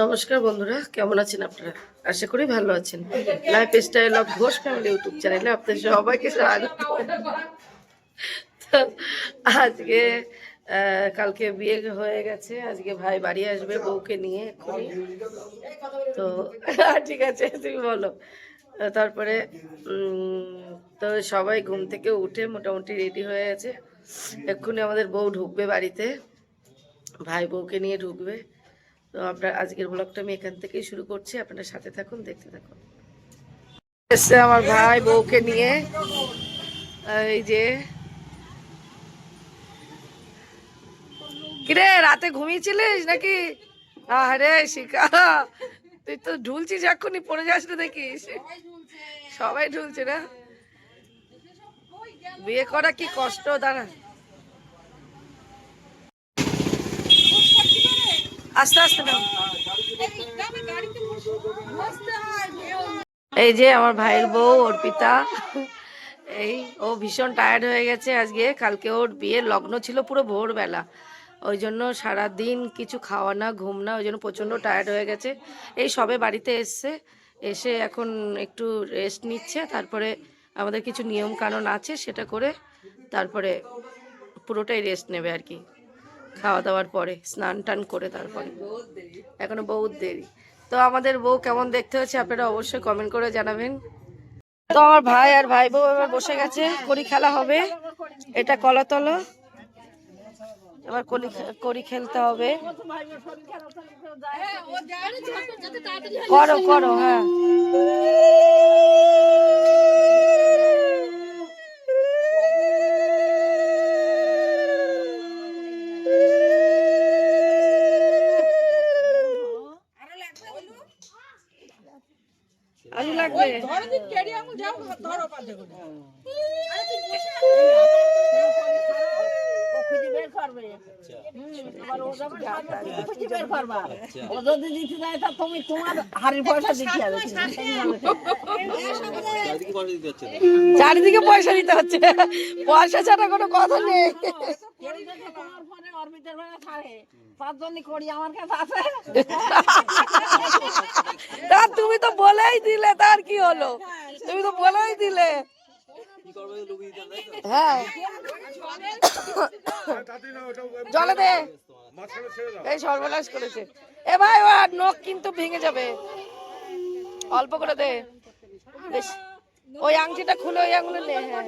নমস্কার বন্ধুরা, কেমন আছেন আপনারা? আশা করি ভালো আছেন। Lifestyle of Ghosh family YouTube চ্যানেলে আপনাদের সবাইকে স্বাগত। আজকে কালকে বিয়ে হয়ে গেছে, আজকে ভাই বাড়ি আসবে বউকে নিয়ে এক্ষুনি। তো ঠিক আছে, তুমি বলো। তারপরে তো সবাই ঘুম থেকে উঠে মোটামুটি রেডি হয়ে আছে এক্ষুনি আমাদের বউ ঢুকবে বাড়িতে। ভাই বউকে নিয়ে ঢুকবে। তো আপনার আজকের ব্লগটা আমি এখান থেকেই শুরু করছি। আপনারা সাথে থাকুন, দেখতে থাকুন। এসছে আমার ভাই বউকে নিয়ে। এই যে। কিরে, রাতে ঘুমিয়েছিলিস নাকি? আরে শিকা তুই তো ঢুলছিস এখনই পড়ে যাস না দেখিস। সবাই ঢুলছে না। বিয়ে করা কি কষ্ট? দাঁড়া। আস্তে আস্তে এই যে আমার ভাইয়ের বউ অর্পিতা এই, ও ভীষণ টায়ার্ড হয়ে গেছে আজকে। কালকে ওর বিয়ের লগ্ন ছিল পুরো ভোরবেলা। ওই জন্য সারা দিন কিছু খাওয়া না, ঘুম না, ওই জন্য প্রচণ্ড টায়ার্ড হয়ে গেছে। এই সবে বাড়িতে এসছে। এসে এখন একটু রেস্ট নিচ্ছে। তারপরে আমাদের কিছু নিয়ম কানুন আছে সেটা করে তারপরে পুরোটাই রেস্ট নেবে আর কি। খাওয়া দাওয়ার পরে স্নান টান করে তারপরে। এখনও বহুত দেরি। তো আমাদের বউ কেমন দেখতে হচ্ছে আপনারা অবশ্যই কমেন্ট করে জানাবেন। তো আমার ভাই আর ভাই বউ এবার বসে গেছে, কড়ি খেলা হবে। এটা কলাতল। এবার কলি কড়ি খেলতে হবে। করো করো হ্যাঁ। আলু লাগবে? ও। যদি দিতে যায় তা তুমি তোমার হাড়ির পয়সা দিতে হবে। চারিদিকে পয়সা দিতে হচ্ছে। পয়সা ছাড়া কোনো কথা নেই। তুমি তো বলেই দিলে, তার কি হলো? তুমি তো বলেই দিলে। হ্যাঁ। জলে দে। এই সর্বনাশ করেছে। এ ভাই, ও আর নখ কিন্তু ভেঙে যাবে। অল্প করে দে। বেশ। ওই আংটিটা খুলে ওই আঙুলে নে হ্যাঁ।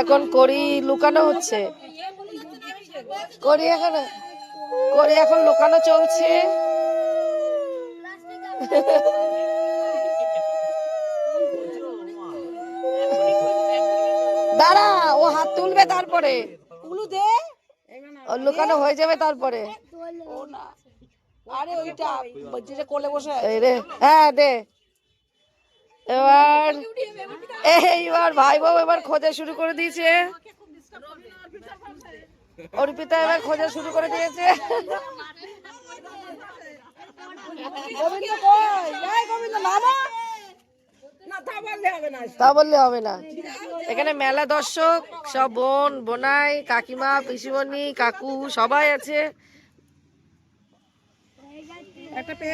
এখন করি লুকানো হচ্ছে। করি এখন করি এখন লুকানো চলছে। দাঁড়া ও হাত তুলবে তারপরে। দে। লুকানো হয়ে যাবে তারপরে। ও না। আরে ওইটা যেটা কোলে বসে এই রে হ্যাঁ দে। এবার এইবার ভাই বউ এবার খোঁজা শুরু করে দিয়েছে। অর্পিতা এবার খোঁজা শুরু করে দিয়েছে। গোবিন্দ কই? তা বললে হবে না এখানে মেলা দর্শক সব বোন বোনাই কাকিমা পিসিমণি কাকু সবাই আছে।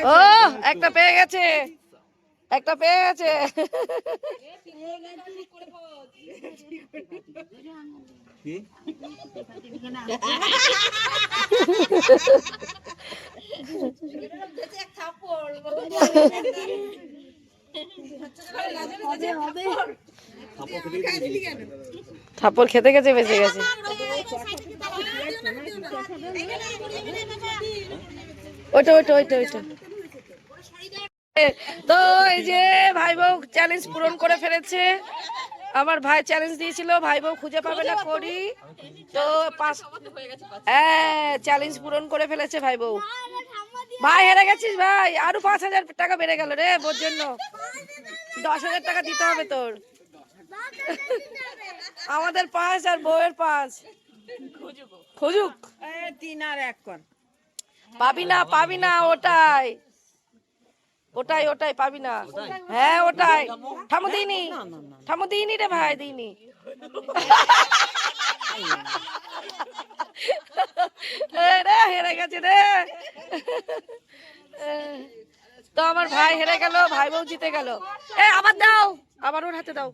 ও একটা পেয়ে গেছে। একটা পেয়ে গেছে। থাপ্পড় খেতে গেছে, বেঁচে গেছে। ওইটা ওইটা ওইটা ওইটা। তো এই যে ভাই বউ চ্যালেঞ্জ পূরণ করে ফেলেছে। আমার ভাই চ্যালেঞ্জ দিয়েছিল ভাই বউ খুঁজে পাবে না করি। তো পাঁচ হ্যাঁ চ্যালেঞ্জ পূরণ করে ফেলেছে ভাই বউ ভাই, হেরে গেছিস ভাই। আরও পাঁচ হাজার টাকা বেড়ে গেল রে, বোর জন্য। দশ হাজার টাকা দিতে হবে তোর। আমাদের পাঁচ আর বউয়ের পাঁচ। খুঁজুক। তিন আর এক কর। পাবি না পাবি না ওটাই। ওটাই ওটাই পাবি না। হ্যাঁ ওটাই। ঠামু দিইনি। ঠামু দিইনি রে ভাই দিইনি। রে হেরে গেছে রে। তো আমার ভাই হেরে গেল ভাই বউ জিতে গেল। এ আবার দাও আবার ওর হাতে দাও।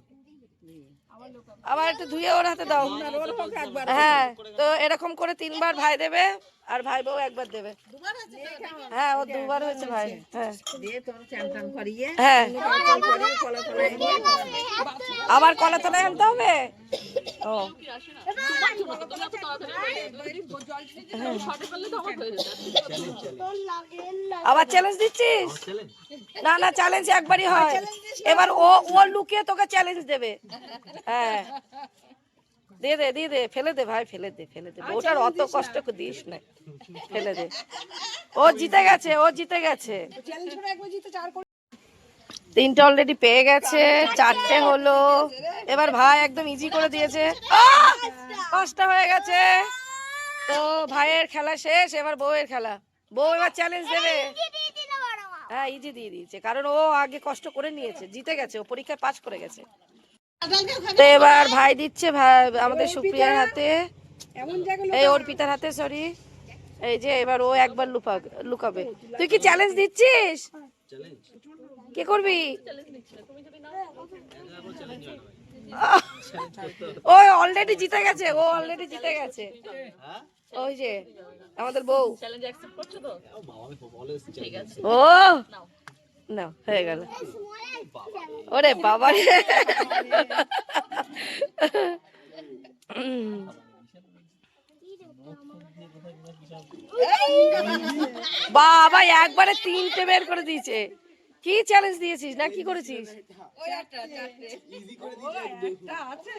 আবার একটু ধুয়ে ওর হাতে দাও। হ্যাঁ তো এরকম করে তিনবার ভাই দেবে। আর ভাই বউ একবার দেবে। হ্যাঁ ও দুবার হয়েছে ভাই। হ্যাঁ। হ্যাঁ। আবার কলা তলায় আনতে হবে? ও। আবার চ্যালেঞ্জ দিচ্ছিস? না না চ্যালেঞ্জ একবারই হয়। এবার ও ও লুকিয়ে তোকে চ্যালেঞ্জ দেবে। হ্যাঁ। দিয়ে দে দিয়ে দে ফেলে দে ভাই ফেলে দে ফেলে দে। ওটার অত কষ্ট দিস না ফেলে দে। ও জিতে গেছে ও জিতে গেছে। তিনটে অলরেডি পেয়ে গেছে চারটে হলো। এবার ভাই একদম ইজি করে দিয়েছে! পাঁচটা হয়ে গেছে। তো ভাইয়ের খেলা শেষ এবার বউয়ের খেলা। বউ এবার চ্যালেঞ্জ দেবে। হ্যাঁ ইজি দিয়ে দিয়েছে কারণ ও আগে কষ্ট করে নিয়েছে জিতে গেছে ও পরীক্ষায় পাশ করে গেছে। তো এবার ভাই দিচ্ছে ভাই আমাদের সুপ্রিয়ার হাতে। এই ওর পিতার হাতে সরি এই যে এবার ও একবার লুপা লুকাবে। তুই কি চ্যালেঞ্জ দিচ্ছিস? কি করবি? ও অলরেডি জিতে গেছে ও অলরেডি জিতে গেছে। ওই যে আমাদের বউ। ও! না হয়ে গেল ওরে বাবা বাবা একবারে তিনটে বের করে দিয়েছে কি চ্যালেঞ্জ দিয়েছিস না কি করেছিস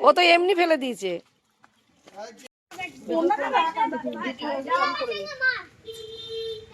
ও তো এমনি ফেলে দিয়েছে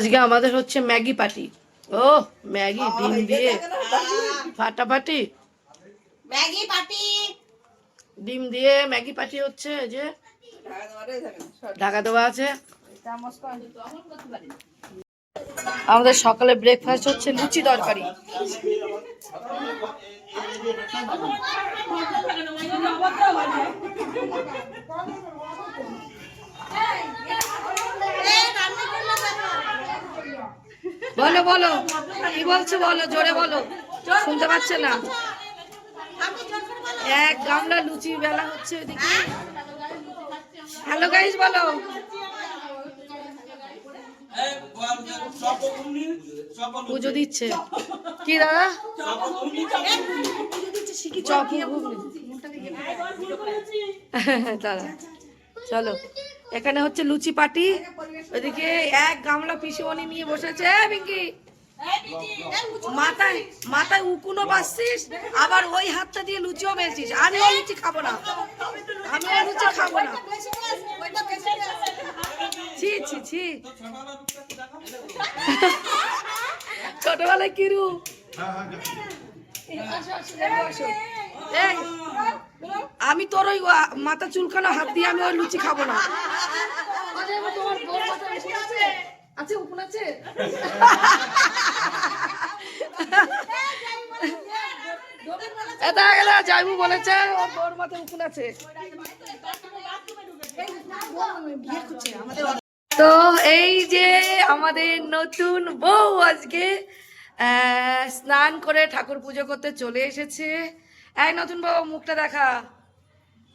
আজকে আমাদের হচ্ছে ম্যাগি পার্টি। ও ম্যাগি ডিম দিয়ে ফাটাফাটি। ম্যাগি পাটি ডিম দিয়ে ম্যাগি পার্টি হচ্ছে যে ঢাকা দেওয়া আছে। আমাদের সকালে ব্রেকফাস্ট হচ্ছে লুচি তরকারি। বলো বলো। কি বলছো বলো জোরে বলো। শুনতে পাচ্ছে না? এক গামলা লুচি বেলা হচ্ছে ওইদিকে। হ্যালো গাইস বলো। পুজো দিচ্ছে। কি দাদা? দাদা চলো। এখানে হচ্ছে লুচি পাটি ওইদিকে এক গামলা পিসিমণি নিয়ে বসেছে এ, পিঙ্কি। মাথায় মাথায় উকুনো বাসছিস আবার ওই হাতটা দিয়ে লুচিও বেলছিস আমিও লুচি খাব না। আমিও লুচি খাব না। ছি ছি ছি। ছোটবেলায় কিরু এই, আমি তোর ওই মাথা চুলকানো হাত দিয়ে আমি ওই লুচি খাব না। আছে আছে? জাইবু বলেছে ওর বউর মাথায় উকুন আছে। তো এই যে আমাদের নতুন বউ আজকে আহ, স্নান করে ঠাকুর পুজো করতে চলে এসেছে। এই নতুন বাবা মুখটা দেখা।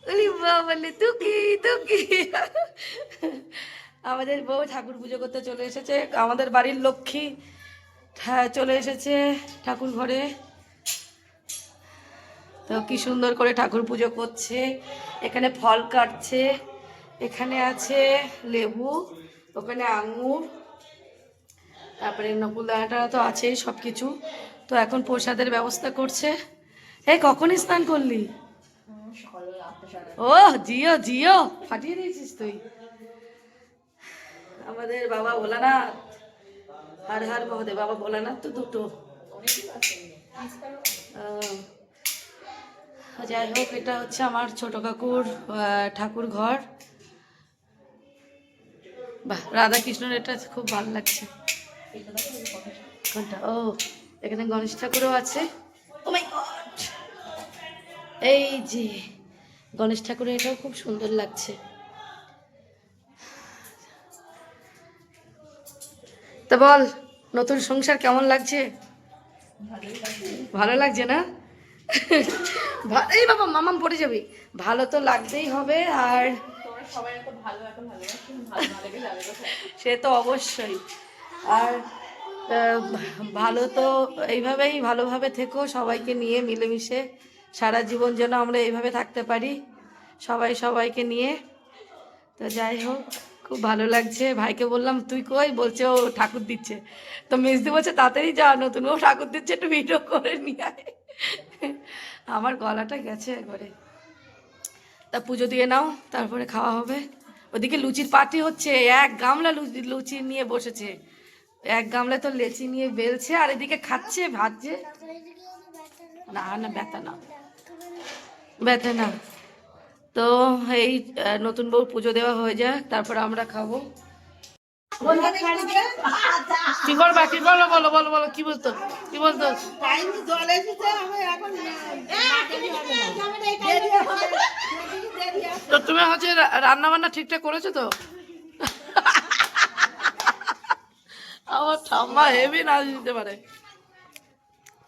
উলি বাবা বললে, তুকি তুকি। আমাদের বউ ঠাকুর পুজো করতে চলে এসেছে। আমাদের বাড়ির লক্ষ্মী চলে এসেছে ঠাকুর ঘরে। তো কি সুন্দর করে ঠাকুর পুজো করছে। এখানে ফল কাটছে, এখানে আছে লেবু, ওখানে আঙুর, তারপরে নকুলদানাটা তো আছেই সব কিছু তো এখন প্রসাদের ব্যবস্থা করছে। এই কখনই স্নান করলি? ও, জিও জিও, ফাটিয়ে দিয়েছিস তুই। আমাদের বাবা ভোলানাথ, হার হার মহাদেব, বাবা ভোলানাথ তো দুটো। যাই হোক, এটা হচ্ছে আমার ছোট কাকুর ঠাকুর ঘর। বাহ রাধা কৃষ্ণের এটা খুব ভালো লাগছে। ও, এখানে গণেশ ঠাকুরও আছে। ও মাই গড এই যে, গণেশ ঠাকুরের এটাও খুব সুন্দর লাগছে। তা বল, নতুন সংসার কেমন লাগছে? ভালো লাগছে। না? এই বাবা, মামাম পড়ে যাবি। ভালো তো লাগতেই হবে, আর সে তো অবশ্যই। আর ভালো তো এইভাবেই ভালোভাবে থেকো, সবাইকে নিয়ে মিলেমিশে। সারা জীবন যেন আমরা এইভাবে থাকতে পারি। সবাই সবাইকে নিয়ে। তো যাই হোক, খুব ভালো লাগছে। ভাইকে বললাম, তুই কই? বলছে, ও ঠাকুর দিচ্ছে। তো মেজদি বলছে, তাড়াতাড়ি যা, নতুন ও ঠাকুর দিচ্ছে, একটু ভিডিও করে নিয়ে আয়। আমার গলাটা গেছে একবারে। তা পুজো দিয়ে নাও, তারপরে খাওয়া হবে। ওদিকে লুচির পার্টি হচ্ছে, এক গামলা লুচি লুচি নিয়ে বসেছে। এক গামলা তো লেচি নিয়ে বেলছে, আর এদিকে খাচ্ছে, ভাজছে। না না ব্যথা না। ব্যথা না তো এই নতুন বউ পুজো দেওয়া হয়ে যাক, তারপর আমরা খাব। কি করবা? কি করব বলো বলো বলো, কি বলতো? কি বলতো? তো তুমি হচ্ছে রান্না বান্না ঠিকঠাক করেছ তো? আমার ঠাম্মা হেভি নাচ দিতে পারে।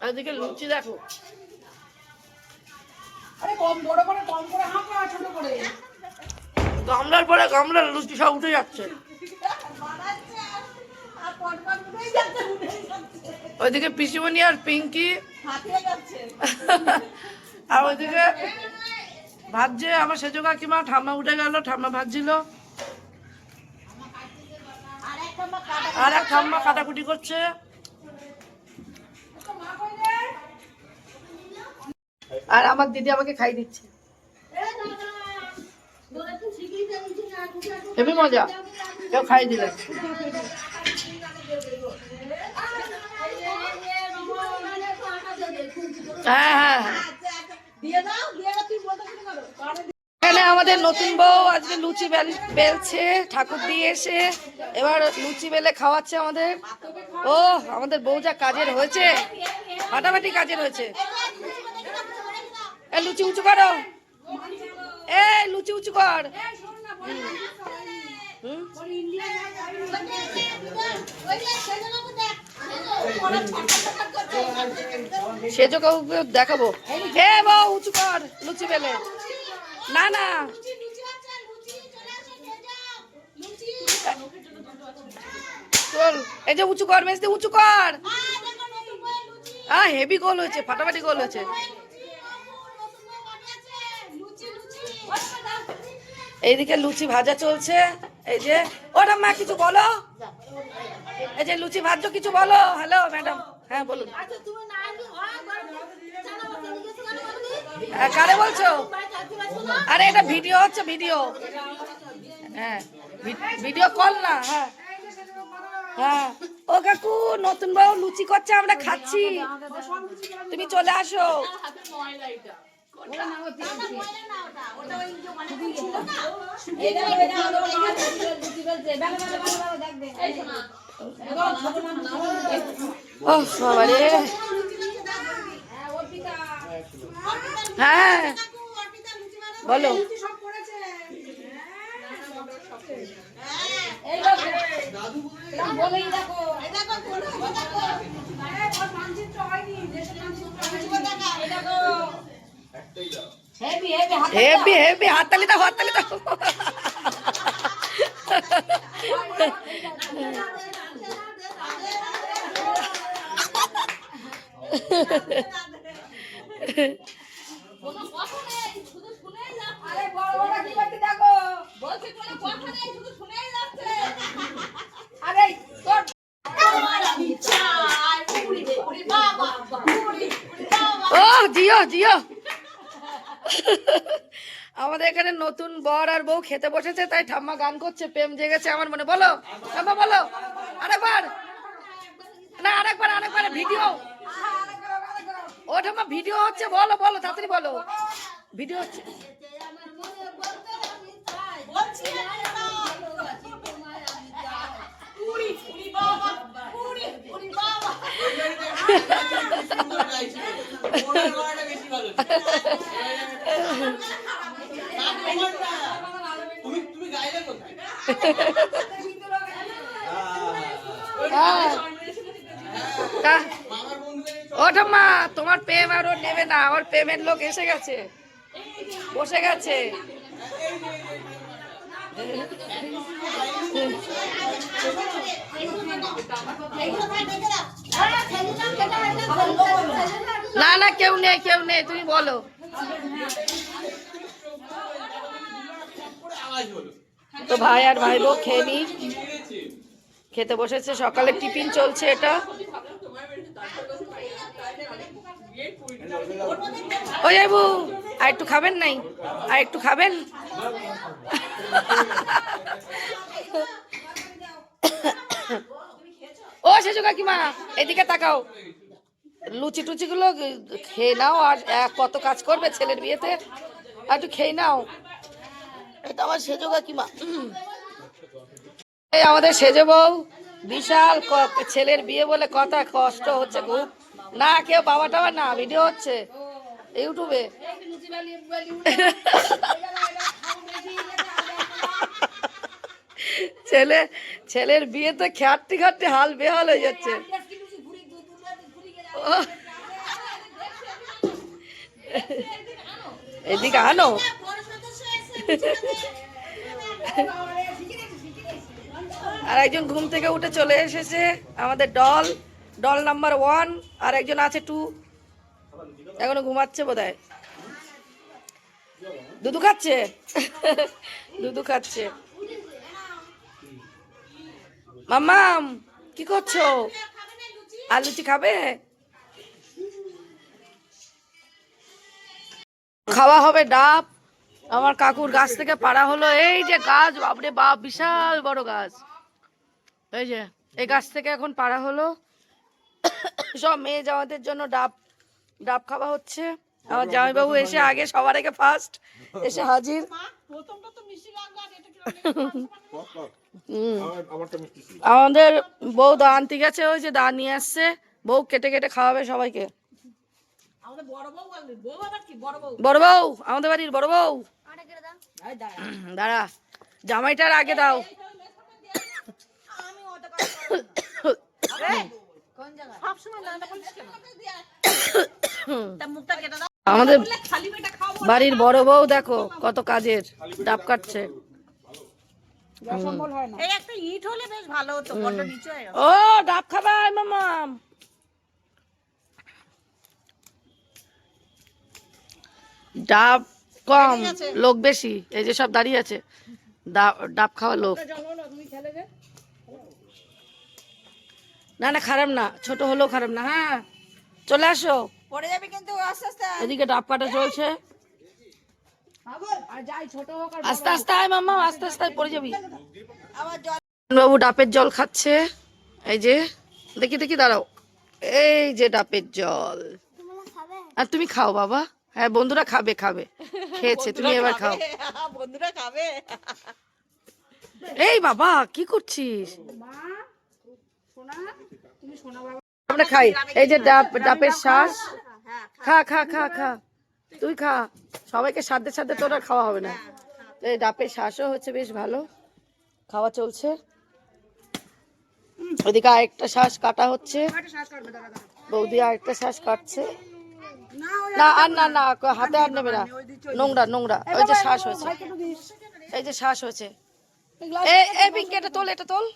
এদিকে লুচি দেখো। আরে গামলার পরে গামলার লুচি সব উঠে যাচ্ছে। ওইদিকে পিসিমণি আর পিঙ্কি। আর ওইদিকে ভাজছে আমার সেজো কাকিমা, ঠাম্মা উঠে গেল, ঠাম্মা ভাজছিল আর এক ঠাম্মা কাটাকুটি করছে। আর আমার দিদি আমাকে খাই দিচ্ছে। হেবি মজা। কেউ খাই দিলে। হ্যাঁ হ্যাঁ হ্যাঁ। এখানে আমাদের নতুন বউ, আজকে লুচি বেলছে, ঠাকুর দিয়ে এসে। এবার লুচি বেলে খাওয়াচ্ছে আমাদের। ও আমাদের বউ যা কাজের হয়েছে। ফাটাফাটি কাজের হয়েছে। এ, লুচি উঁচু করো। এ, লুচি উঁচু কর। সেজো দেখাবো। হে বউ, উঁচু কর, লুচি বেলে। না না। চল, এই যে উঁচু কর, মেজদি, উঁচু কর। হ্যাঁ হেভি গোল হয়েছে, ফাটাফাটি গোল হয়েছে। এইদিকে লুচি ভাজা চলছে। এই যে ওটা মা কিছু বলো? এই যে লুচি ভাজছো কিছু বলো? হ্যালো ম্যাডাম হ্যাঁ বলুন। হ্যাঁ, কারে বলছো? আরে এটা ভিডিও হচ্ছে ভিডিও। হ্যাঁ ভিডিও কল না হ্যাঁ। হ্যাঁ। ও কাকু নতুন বউ লুচি করছে আমরা খাচ্ছি। তুমি চলে আসো। হ্যাঁ বলো। সব করেছে দেখো। হেভি হেভি হাততালি দাও। হাততালি দাও আরে তোর ও জিও জিও। আমাদের এখানে নতুন বর আর বউ খেতে বসেছে তাই ঠাম্মা গান করছে প্রেম জেগেছে আমার মনে। বলো ঠাম্মা বলো আরেকবার। না আরেকবার আরেকবার ভিডিও। ও ঠাম্মা ভিডিও হচ্ছে বলো বলো তাড়াতাড়ি বলো। ভিডিও হচ্ছে। তুমি হ্যাঁ আমার বন্ধুদের তোমার প্রেম আর ও নেবে না আমার প্রেমের লোক এসে গেছে বসে গেছে না না, কেউ নেই কেউ নেই, তুমি বলো। তো ভাই আর ভাই বউ খেয়ে নি। খেতে বসেছে, সকালে টিফিন চলছে এটা। ও যাইবু আর একটু খাবেন নাই? আর একটু খাবেন? ও, সেজু কাকিমা, এদিকে তাকাও। লুচি টুচি গুলো খেয়ে নাও আর কত কাজ করবে ছেলের বিয়েতে? আর একটু খেয়ে নাও। এটা আমার সেজো কাকিমা। এই আমাদের সেজে বউ বিশাল ছেলের বিয়ে বলে কথা কষ্ট হচ্ছে খুব। না কেউ বাবা টাবা না ভিডিও হচ্ছে ইউটিউবে। ছেলে ছেলের বিয়েতে খাটতে খাটতে হাল বেহাল হয়ে যাচ্ছে। এদিকে আনো। আর একজন ঘুম থেকে উঠে চলে এসেছে, আমাদের ডল। ডল নাম্বার ওয়ান, আর একজন আছে টু। এখনও ঘুমাচ্ছে বোধ হয় দুধু খাচ্ছে? দুধু খাচ্ছে। মাম্মাম, কি করছ? আর লুচি খাবে? খাওয়া হবে ডাব। আমার কাকুর গাছ থেকে পাড়া হলো। এই যে গাছ, বাপরে বাপ, বিশাল বড় গাছ। এই যে, এই গাছ থেকে এখন পাড়া হলো। সব মেয়ে জামাইদের জন্য ডাব ডাব খাওয়া হচ্ছে। আমার জামাইবাবু এসে আগে সবার আগে ফার্স্ট এসে হাজির। আমাদের বউ দা আনতে গেছে, ওই যে দা নিয়ে আসছে। বউ কেটে কেটে খাওয়াবে সবাইকে। আমাদের বড় বউ বউ আবার কি? বড় বউ? বড় বউ আমাদের বাড়ির বড় বউ। দাঁড়া। দাঁড়া জামাইটার আগে দাও। আমাদের বাড়ির বড় বউ দেখো কত কাজের ডাব কাটছে। এই একটা ইট হলে বেশ ভালো হতো বড্ড নিচে গেছে। ও ডাব খাবাই মামাম ডাব কম লোক বেশি এই যে সব দাঁড়িয়ে আছে। ডাব ডাব খাওয়া লোক। না না খারাপ না ছোট হলেও খারাপ না হ্যাঁ। চলে আসো। পড়ে যাবে কিন্তু আস্তে আস্তে। এদিকে ডাব কাটা চলছে। আর যাই ছোট হোক আর আস্তে আস্তে আয় মামা আস্তে আস্তে পড়ে যাবি। বাবু ডাবের জল খাচ্ছে। এই যে দেখি দেখি দাঁড়াও। এই যে ডাবের জল। আর তুমি খাও বাবা। হ্যাঁ বন্ধুরা খাবে খাবে। খেয়েছে তুমি এবার খাও। বন্ধুরা খাবে। এই বাবা কি করছিস? আমরা খাই। এই যে ডাব ডাবের শ্বাস খা। খা খা খা তুই খা। সবাইকে সাথে সাথে তোরা খাওয়া হবে না। এই ডাবের শ্বাসও হচ্ছে বেশ ভালো। খাওয়া চলছে। ওদিকে আরেকটা শ্বাস কাটা হচ্ছে। বৌদি আরেকটা শ্বাস কাটছে। না আর না না হাতে আর নেবে না। নোংরা নোংরা ওই যে শ্বাস হয়েছে। এই যে শ্বাস হয়েছে। এই পিঙ্কি এটা তোল এটা তোল।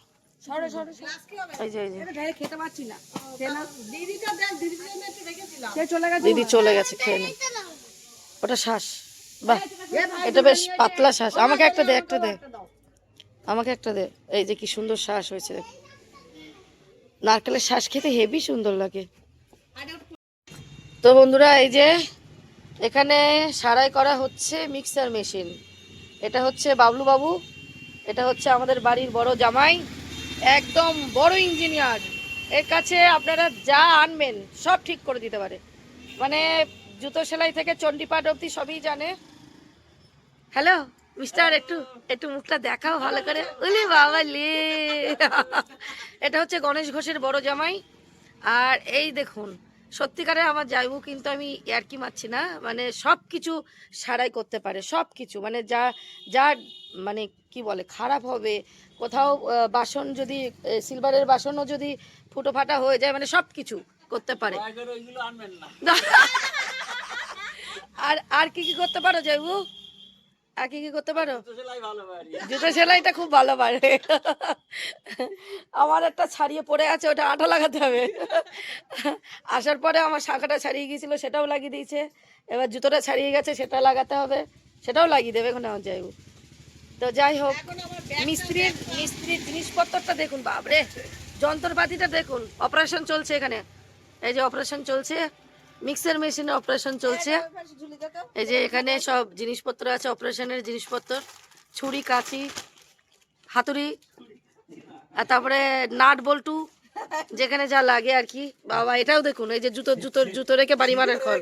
এই যে এই যে। খেতে পারছি না। দিদিটা দেখ দিদিটা একটু রেখেছিলাম। সে চলে গেছে। দিদি চলে গেছে খেয়ে নে। ওটা শ্বাস। বাহ এটা বেশ পাতলা শ্বাস। আমাকে একটা দে একটা দে। আমাকে একটা দে। এই যে কি সুন্দর শ্বাস হয়েছে দেখ। নারকেলের শ্বাস খেতে হেভি সুন্দর লাগে। তো বন্ধুরা, এই যে এখানে সারাই করা হচ্ছে মিক্সার মেশিন এটা হচ্ছে বাবলু বাবু, এটা হচ্ছে আমাদের বাড়ির বড় জামাই, একদম বড় ইঞ্জিনিয়ার এর কাছে আপনারা যা আনবেন সব ঠিক করে দিতে পারে। মানে জুতো সেলাই থেকে চণ্ডীপাঠ অবধি সবই জানে। হ্যালো মিস্টার একটু একটু মুখটা দেখাও ভালো করে। উলি বাবা লে। এটা হচ্ছে গণেশ ঘোষের বড় জামাই। আর এই দেখুন সত্যিকারে আমার জাইবু কিন্তু আমি ইয়ারকি মারছি না মানে সব কিছু সারাই করতে পারে সব কিছু মানে যা যা মানে কি বলে খারাপ হবে কোথাও বাসন যদি সিলভারের বাসনও যদি ফুটো ফাটা হয়ে যায় মানে সব কিছু করতে পারে। আর আর কি কি করতে পারো জাইবু আর কি কি করতে পারো? জুতো সেলাইটা খুব ভালো পারে। আমার একটা ছাড়িয়ে পড়ে আছে ওটা আঠা লাগাতে হবে। আসার পরে আমার শাখাটা ছাড়িয়ে গিয়েছিল সেটাও লাগিয়ে দিয়েছে। এবার জুতোটা ছাড়িয়ে গেছে সেটা লাগাতে হবে। সেটাও লাগিয়ে দেবে এখন আমার যাইব তো যাই হোক মিস্ত্রির মিস্ত্রির জিনিসপত্রটা দেখুন বাবরে যন্ত্রপাতিটা দেখুন। অপারেশন চলছে এখানে। এই যে অপারেশন চলছে। মিক্সার মেশিনে অপারেশন চলছে। এই যে এখানে সব জিনিসপত্র আছে অপারেশনের জিনিসপত্র ছুরি কাঁচি হাতুড়ি আর তারপরে নাট বল্টু যেখানে যা লাগে আর কি। বাবা এটাও দেখুন এই যে জুতোর জুতোর জুতো রেখে বাড়ি মারার খড়